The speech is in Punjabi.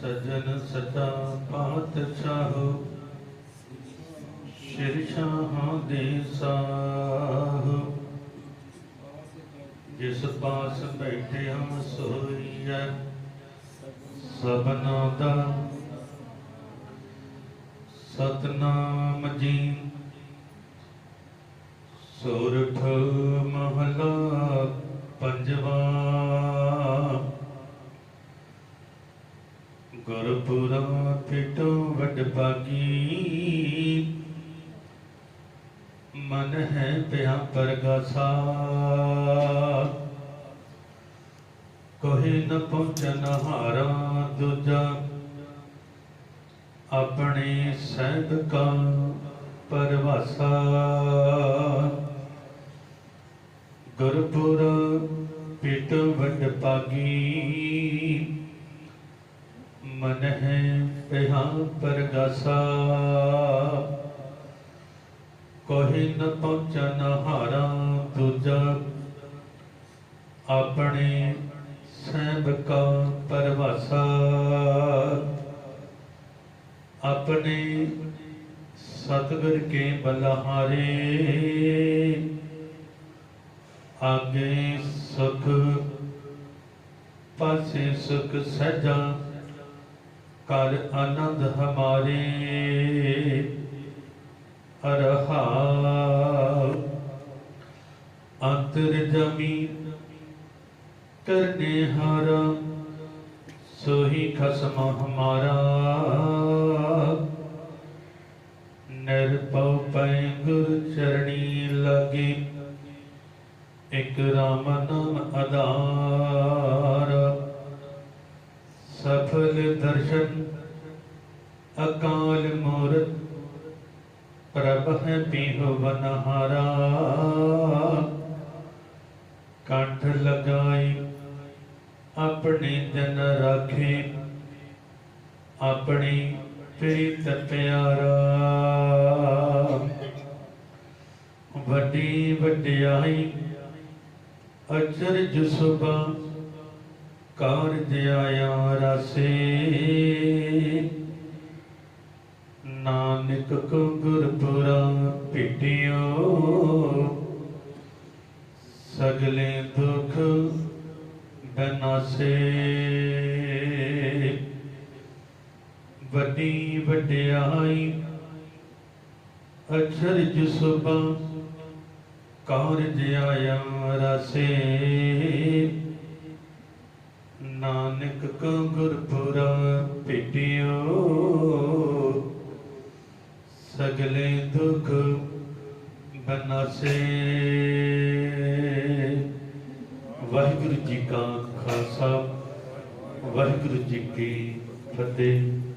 ਸਜਨ ਸਦਾ ਪਾਤਸ਼ਾਹ ਸ਼੍ਰੀ ਸ਼ਾਹਾਂ ਦੇ ਸਾਹ। ਜਿਸ ਪਾਸ ਬੈਠੇ ਹਮ ਸੋਈਐ ਸਭਨਾ ਦਾ ਸਤਨਾਮ ਜੀ ਸੋਰਠ ਮਹਲਾ, ਪੰਜਵਾ ਗੁਰਪੁਰਾ ਪਿਟੋ ਵਡ ਪਾਗੀ ਮਨ ਹੈ ਪਿਆ ਪਰਗਾਸਾ। ਕੋਹਿ ਨ ਪਹੁੰਚਨ ਹਾਰਾ ਦੂਜਾ। ਆਪਣੇ ਸਹਿਬ ਕਾ ਪਰਵਾਸਾ। ਗੁਰਪੁਰ ਪਿਟ ਵਡ ਪਾਗੀ ਮਨ ਹੈ ਪਿਆ ਪਰਗਾਸਾ। ਕੋਹੇ ਨ ਪਹੁੰਚਨ ਹਾਰਾ ਦੂਜਾ। ਆਪਣੇ ਸਹਿਬ ਕਾ ਪਰਵਾਸਾ। ਆਪਣੇ ਸਤਗੁਰ ਕੇ ਬਲਹਾਰੇ। ਆਗੇ ਸੁਖ, ਪਾਸੇ ਸੁਖ ਸਜਾ ਕਰ ਆਨੰਦ ਹਮਾਰੇ, ਅਰਹਾ। ਅੰਤਰ ਜਮੀ ਕਰਨੇ ਹਾਰਾ, ਸੋਹੀ ਖਸਮ ਹਮਾਰਾ। ਨਿਰਭਉ ਪੈ ਗੁਰ ਚਰਣੀ ਲਗੇ, ਇਕ ਰਾਮ ਨਾਮ ਆਧਾਰ ਦਰਸ਼ਨ ਅਕਾਲ ਮੂਰਤ, ਪ੍ਰਭ ਹੈ ਪੀਹੁ ਬਨਹਾਰਾ ਕੰਠ ਲਗਾਈ, ਆਪਣੇ ਜਨ ਰਾਖੇ, ਆਪਣੀ ਪ੍ਰੀਤ ਪਿਆਰਾ। ਵੱਡੀ ਵਡਿਆਈ ਅਚਰਜ ਸੁਭਾ ਕਾਰਜ ਆਇਆ ਰਸੇ। ਨਾਨਕ ਕੋ ਗੁਰਪੁਰਾ ਭਿਟਿਓ ਸਗਲੇ ਦੁਖ ਬਨਾਸੇ। ਵੱਡੀ ਵਡਿਆਈ ਅਚਰਜ ਸੁਭਾ ਕਾਰਜ ਆਇਆ ਰਸੇ। ਨਾਨਕ ਕੋ ਗੁਰਪੁਰਾ ਭਿਟਿਓ, ਸਗਲੇ ਦੁਖ ਬਨਾਸੇ। ਵਾਹਿਗੁਰੂ ਜੀ ਕਾ ਖਾਲਸਾ, ਵਾਹਿਗੁਰੂ ਜੀ ਕੀ ਫਤਿਹ।